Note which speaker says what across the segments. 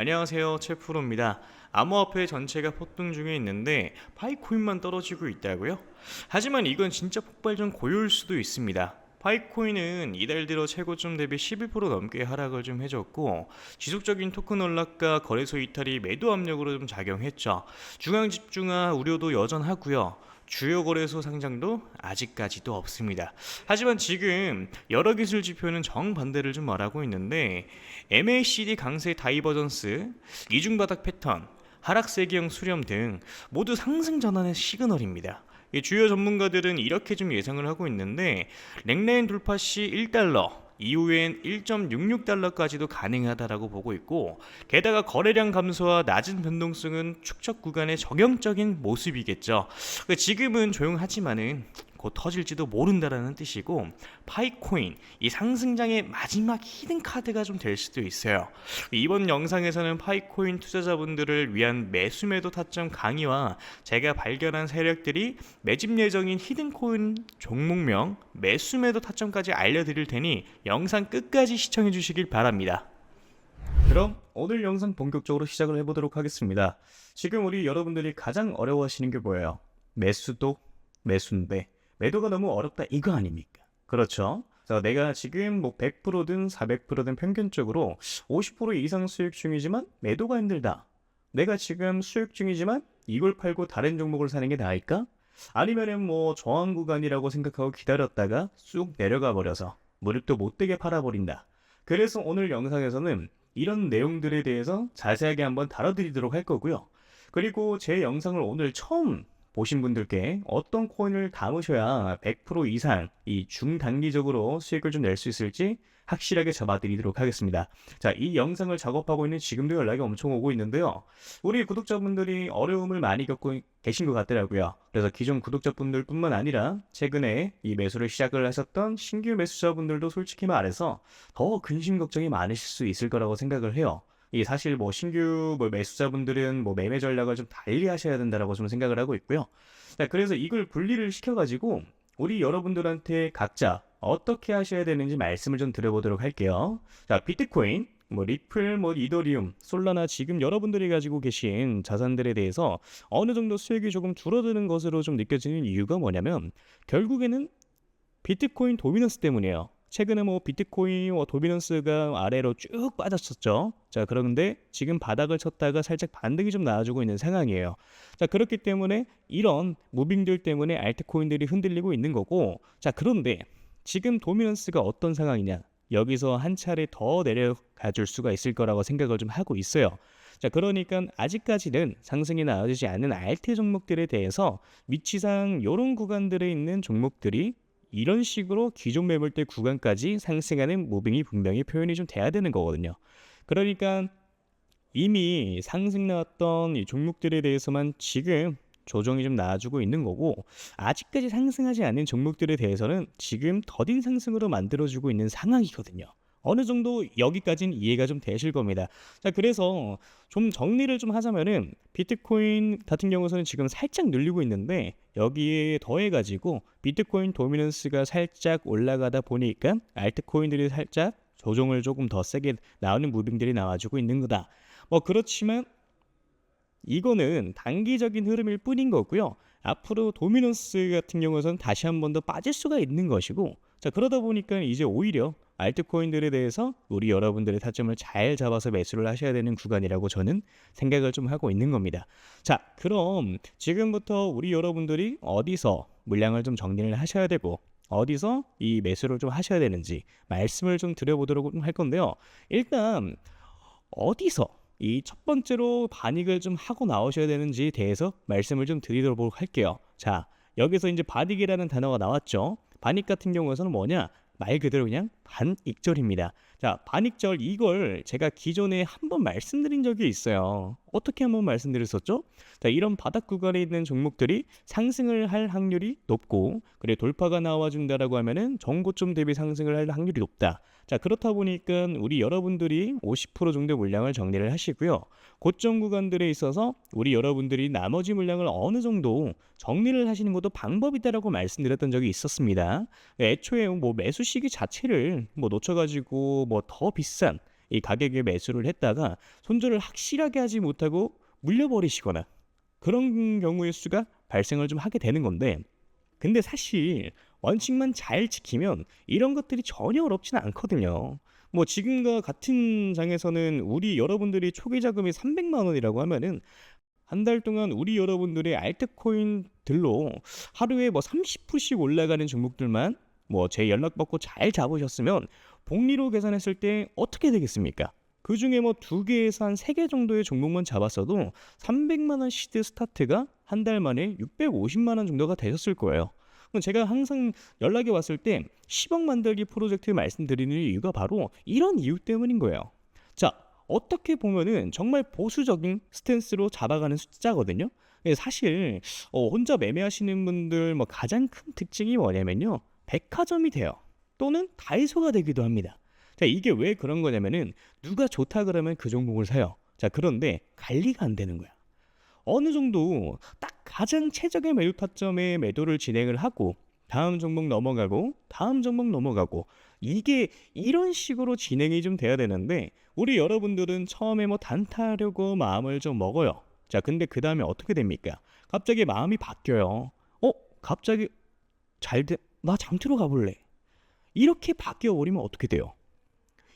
Speaker 1: 안녕하세요. 최프로입니다. 암호화폐 전체가 폭등 중에 있는데 파이코인만 떨어지고 있다고요? 하지만 이건 진짜 폭발 전 고요일 수도 있습니다. 파이코인은 이달 들어 최고점 대비 11% 넘게 하락을 좀 해줬고 지속적인 토큰 언락과 거래소 이탈이 매도 압력으로 좀 작용했죠. 중앙 집중화 우려도 여전하고요. 주요 거래소 상장도 아직까지도 없습니다. 하지만 지금 여러 기술 지표는 정반대를 좀 말하고 있는데 MACD 강세 다이버전스, 이중 바닥 패턴, 하락 세기형 수렴 등 모두 상승 전환의 시그널입니다. 이 주요 전문가들은 이렇게 좀 예상을 하고 있는데 랭라인 돌파 시 1달러, 이후엔 1.66달러까지도 가능하다라고 보고 있고 게다가 거래량 감소와 낮은 변동성은 축적 구간의 적용적인 모습이겠죠. 그 지금은 조용하지만은 곧 터질지도 모른다라는 뜻이고 파이코인 이 상승장의 마지막 히든 카드가 좀 될 수도 있어요. 이번 영상에서는 파이코인 투자자분들을 위한 매수 매도 타점 강의와 제가 발견한 세력들이 매집 예정인 히든 코인 종목명 매수 매도 타점까지 알려드릴 테니 영상 끝까지 시청해 주시길 바랍니다. 그럼 오늘 영상 본격적으로 시작을 해보도록 하겠습니다. 지금 우리 여러분들이 가장 어려워하시는 게 뭐예요? 매수도 매수인데 매도가 너무 어렵다 이거 아닙니까? 그렇죠? 자, 내가 지금 뭐 100%든 400%든 평균적으로 50% 이상 수익 중이지만 매도가 힘들다. 내가 지금 수익 중이지만 이걸 팔고 다른 종목을 사는 게 나을까? 아니면은 뭐 저항 구간이라고 생각하고 기다렸다가 쑥 내려가 버려서 무릎도 못 되게 팔아버린다. 그래서 오늘 영상에서는 이런 내용들에 대해서 자세하게 한번 다뤄드리도록 할 거고요. 그리고 제 영상을 오늘 처음 보신 분들께 어떤 코인을 담으셔야 100% 이상 이 중단기적으로 수익을 좀 낼 수 있을지 확실하게 잡아드리도록 하겠습니다. 자, 이 영상을 작업하고 있는 지금도 연락이 엄청 오고 있는데요. 우리 구독자분들이 어려움을 많이 겪고 계신 것 같더라고요. 그래서 기존 구독자분들 뿐만 아니라 최근에 이 매수를 시작을 하셨던 신규 매수자분들도 솔직히 말해서 더 근심 걱정이 많으실 수 있을 거라고 생각을 해요. 이 사실 뭐 신규 뭐 매수자분들은 뭐 매매 전략을 좀 달리 하셔야 된다라고 좀 생각을 하고 있고요. 자, 그래서 이걸 분리를 시켜가지고 우리 여러분들한테 각자 어떻게 하셔야 되는지 말씀을 좀 드려보도록 할게요. 자, 비트코인, 뭐 리플, 뭐 이더리움, 솔라나 지금 여러분들이 가지고 계신 자산들에 대해서 어느 정도 수익이 조금 줄어드는 것으로 좀 느껴지는 이유가 뭐냐면 결국에는 비트코인 도미넌스 때문이에요. 최근에 뭐 비트코인, 뭐 도미넌스가 아래로 쭉 빠졌었죠. 자, 그런데 지금 바닥을 쳤다가 살짝 반등이 좀 나와주고 있는 상황이에요. 자, 그렇기 때문에 이런 무빙들 때문에 알트코인들이 흔들리고 있는 거고, 자, 그런데 지금 도미넌스가 어떤 상황이냐? 여기서 한 차례 더 내려가 줄 수가 있을 거라고 생각을 좀 하고 있어요. 자, 그러니까 아직까지는 상승이 나와주지 않는 알트 종목들에 대해서 위치상 이런 구간들에 있는 종목들이 이런 식으로 기존 매물대 구간까지 상승하는 무빙이 분명히 표현이 좀 돼야 되는 거거든요. 그러니까 이미 상승 나왔던 이 종목들에 대해서만 지금 조정이 좀 나와주고 있는 거고 아직까지 상승하지 않는 종목들에 대해서는 지금 더딘 상승으로 만들어주고 있는 상황이거든요. 어느 정도 여기까지는 이해가 좀 되실 겁니다. 자, 그래서 좀 정리를 좀 하자면은 비트코인 같은 경우에는 지금 살짝 늘리고 있는데 여기에 더해가지고 비트코인 도미넌스가 살짝 올라가다 보니까 알트코인들이 살짝 조정을 조금 더 세게 나오는 무빙들이 나와주고 있는 거다. 뭐 그렇지만 이거는 단기적인 흐름일 뿐인 거고요. 앞으로 도미넌스 같은 경우에는 다시 한 번 더 빠질 수가 있는 것이고 자 그러다 보니까 이제 오히려 알트코인들에 대해서 우리 여러분들의 타점을 잘 잡아서 매수를 하셔야 되는 구간이라고 저는 생각을 좀 하고 있는 겁니다. 자, 그럼 지금부터 우리 여러분들이 어디서 물량을 좀 정리를 하셔야 되고 어디서 이 매수를 좀 하셔야 되는지 말씀을 좀 드려보도록 할 건데요. 일단 어디서 이 첫 번째로 반익을 좀 하고 나오셔야 되는지에 대해서 말씀을 좀 드리도록 할게요. 자, 여기서 이제 반익이라는 단어가 나왔죠. 반익 같은 경우에는 뭐냐? 말 그대로 그냥 반익절입니다. 자, 반익절 이걸 제가 기존에 한번 말씀드린 적이 있어요. 어떻게 한번 말씀드렸었죠? 자, 이런 바닥 구간에 있는 종목들이 상승을 할 확률이 높고, 그래 돌파가 나와준다라고 하면은 정고점 대비 상승을 할 확률이 높다. 자, 그렇다 보니까 우리 여러분들이 50% 정도 물량을 정리를 하시고요. 고점 구간들에 있어서 우리 여러분들이 나머지 물량을 어느 정도 정리를 하시는 것도 방법이다라고 말씀드렸던 적이 있었습니다. 애초에 뭐 매수 시기 자체를 뭐 놓쳐가지고 뭐 더 비싼 이 가격에 매수를 했다가 손절을 확실하게 하지 못하고 물려버리시거나 그런 경우의 수가 발생을 좀 하게 되는 건데 근데 사실 원칙만 잘 지키면 이런 것들이 전혀 어렵지는 않거든요. 뭐 지금과 같은 장에서는 우리 여러분들이 초기 자금이 300만 원이라고 하면은 한 달 동안 우리 여러분들의 알트코인들로 하루에 뭐 30%씩 올라가는 종목들만 뭐 제 연락 받고 잘 잡으셨으면 복리로 계산했을 때 어떻게 되겠습니까? 그 중에 뭐 두 개에서 한 세 개 정도의 종목만 잡았어도 300만 원 시드 스타트가 한 달 만에 650만 원 정도가 되셨을 거예요. 제가 항상 연락이 왔을 때 10억 만들기 프로젝트 말씀드리는 이유가 바로 이런 이유 때문인 거예요. 자, 어떻게 보면은 정말 보수적인 스탠스로 잡아가는 숫자거든요. 사실 어, 혼자 매매하시는 분들 뭐 가장 큰 특징이 뭐냐면요. 백화점이 돼요. 또는 다이소가 되기도 합니다. 자, 이게 왜 그런 거냐면은 누가 좋다 그러면 그 종목을 사요. 자, 그런데 관리가 안 되는 거야. 어느 정도 딱 가장 최적의 매도 타점에 매도를 진행을 하고 다음 종목 넘어가고 다음 종목 넘어가고 이게 이런 식으로 진행이 좀 돼야 되는데 우리 여러분들은 처음에 뭐 단타하려고 마음을 좀 먹어요. 자, 근데 그 다음에 어떻게 됩니까? 갑자기 마음이 바뀌어요. 어? 갑자기 잘 돼? 나 잠들어 가볼래. 이렇게 바뀌어 버리면 어떻게 돼요?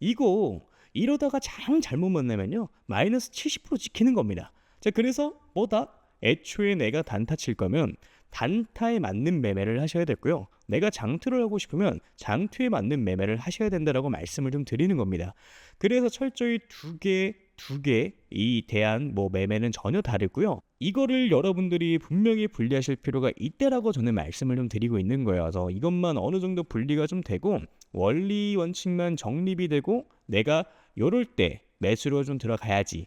Speaker 1: 이거 이러다가 장 잘못 만나면요 마이너스 70% 찍히는 겁니다. 자 그래서 뭐다? 애초에 내가 단타 칠 거면 단타에 맞는 매매를 하셔야 됐고요. 내가 장투를 하고 싶으면 장투에 맞는 매매를 하셔야 된다라고 말씀을 좀 드리는 겁니다. 그래서 철저히 두 개, 두 개 이 대한 뭐 매매는 전혀 다르고요. 이거를 여러분들이 분명히 분리하실 필요가 있다라고 저는 말씀을 좀 드리고 있는 거예요. 그래서 이것만 어느 정도 분리가 좀 되고 원리 원칙만 정립이 되고 내가 요럴 때 매수로 좀 들어가야지.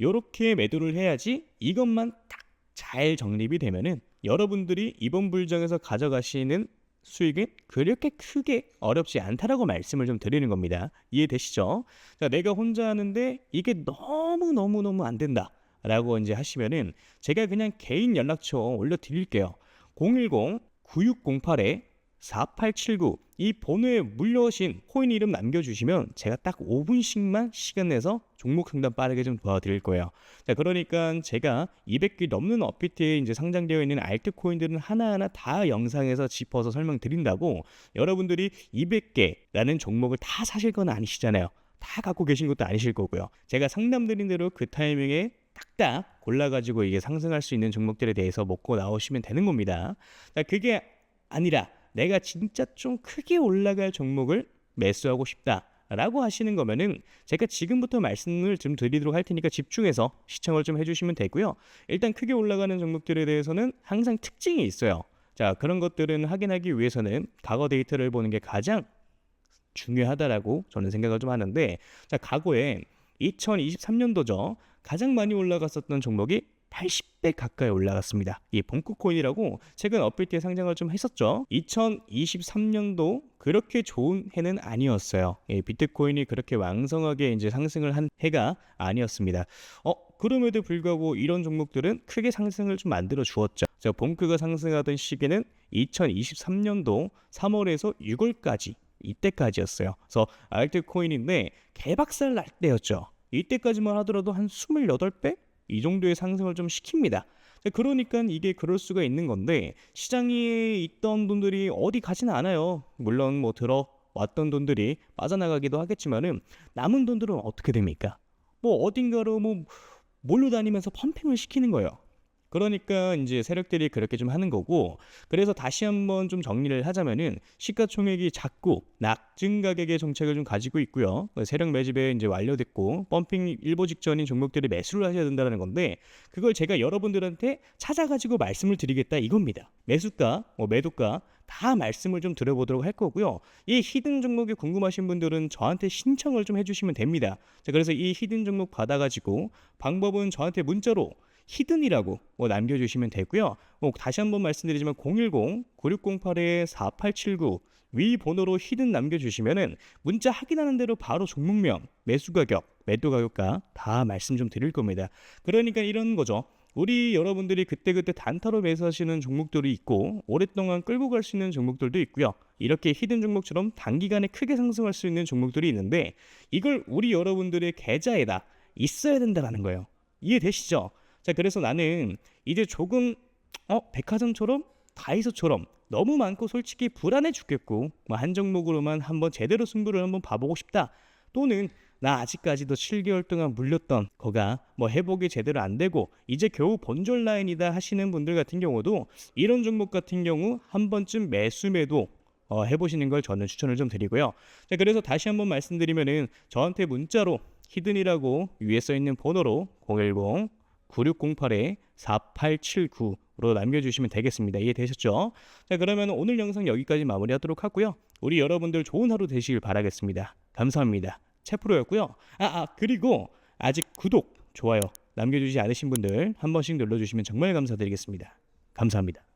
Speaker 1: 요렇게 매도를 해야지 이것만 딱 잘 정립이 되면은 여러분들이 이번 불장에서 가져가시는 수익은 그렇게 크게 어렵지 않다라고 말씀을 좀 드리는 겁니다. 이해되시죠? 자, 내가 혼자 하는데 이게 너무 너무 너무 안 된다 라고 이제 하시면은 제가 그냥 개인 연락처 올려 드릴게요. 010 9608에 4879 이 번호에 물려오신 코인 이름 남겨주시면 제가 딱 5분씩만 시간 내서 종목 상담 빠르게 좀 도와드릴 거예요. 자, 그러니까 제가 200개 넘는 어피트에 이제 상장되어 있는 알트 코인들은 하나하나 다 영상에서 짚어서 설명드린다고 여러분들이 200개라는 종목을 다 사실 건 아니시잖아요. 다 갖고 계신 것도 아니실 거고요. 제가 상담드린 대로 그 타이밍에 딱딱 골라가지고 이게 상승할 수 있는 종목들에 대해서 먹고 나오시면 되는 겁니다. 자, 그게 아니라 내가 진짜 좀 크게 올라갈 종목을 매수하고 싶다 라고 하시는 거면은 제가 지금부터 말씀을 좀 드리도록 할 테니까 집중해서 시청을 좀 해주시면 되고요. 일단 크게 올라가는 종목들에 대해서는 항상 특징이 있어요. 자 그런 것들은 확인하기 위해서는 과거 데이터를 보는 게 가장 중요하다라고 저는 생각을 좀 하는데 자 과거에 2023년도죠 가장 많이 올라갔었던 종목이 80배 가까이 올라갔습니다. 이 벙커코인이라고 최근 업데이트에 상장을 좀 했었죠. 2023년도 그렇게 좋은 해는 아니었어요. 예, 비트코인이 그렇게 왕성하게 이제 상승을 한 해가 아니었습니다. 어, 그럼에도 불구하고 이런 종목들은 크게 상승을 좀 만들어 주었죠. 저 봉크가 상승하던 시기는 2023년도 3월에서 6월까지 이때까지였어요. 그래서 알트코인인데 개박살 날 때였죠. 이때까지만 하더라도 한 28배? 이 정도의 상승을 좀 시킵니다. 그러니까 이게 그럴 수가 있는 건데 시장에 있던 돈들이 어디 가지는 않아요. 물론 뭐 들어 왔던 돈들이 빠져나가기도 하겠지만은 남은 돈들은 어떻게 됩니까? 뭐 어딘가로 뭐 몰로 다니면서 펌핑을 시키는 거예요. 그러니까 이제 세력들이 그렇게 좀 하는 거고 그래서 다시 한번 좀 정리를 하자면은 시가총액이 작고 낙증 가격의 정책을 좀 가지고 있고요. 세력 매집에 이제 완료됐고 펌핑 일보 직전인 종목들이 매수를 하셔야 된다는 건데 그걸 제가 여러분들한테 찾아가지고 말씀을 드리겠다 이겁니다. 매수가, 뭐 매도가 다 말씀을 좀 드려보도록 할 거고요. 이 히든 종목이 궁금하신 분들은 저한테 신청을 좀 해주시면 됩니다. 자, 그래서 이 히든 종목 받아가지고 방법은 저한테 문자로 히든이라고 뭐 남겨주시면 되고요. 뭐 다시 한번 말씀드리지만 010-9608-4879 위 번호로 히든 남겨주시면은 문자 확인하는 대로 바로 종목명, 매수 가격, 매도 가격과 다 말씀 좀 드릴 겁니다. 그러니까 이런 거죠.
Speaker 2: 우리 여러분들이 그때그때 단타로 매수하시는 종목들이 있고 오랫동안 끌고 갈 수 있는 종목들도 있고요. 이렇게 히든 종목처럼 단기간에 크게 상승할 수 있는 종목들이 있는데 이걸 우리 여러분들의 계좌에다 있어야 된다라는 거예요. 이해되시죠? 자, 그래서 나는 이제 조금 어 백화점처럼 다이소처럼 너무 많고 솔직히 불안해 죽겠고 뭐 한 종목으로만 한번 제대로 승부를 한번 봐보고 싶다. 또는 나 아직까지도 7개월 동안 물렸던 거가 뭐 회복이 제대로 안 되고 이제 겨우 본전 라인이다 하시는 분들 같은 경우도 이런 종목 같은 경우 한 번쯤 매수 매도 어, 해보시는 걸 저는 추천을 좀 드리고요. 자 그래서 다시 한번 말씀드리면은 저한테 문자로 히든이라고 위에 써 있는 번호로 010 9608에 4879로 남겨주시면 되겠습니다. 이해되셨죠? 자 그러면 오늘 영상 여기까지 마무리하도록 하고요. 우리 여러분들 좋은 하루 되시길 바라겠습니다. 감사합니다. 채프로였고요. 아, 아 그리고 아직 구독, 좋아요 남겨주지 않으신 분들 한 번씩 눌러주시면 정말 감사드리겠습니다. 감사합니다.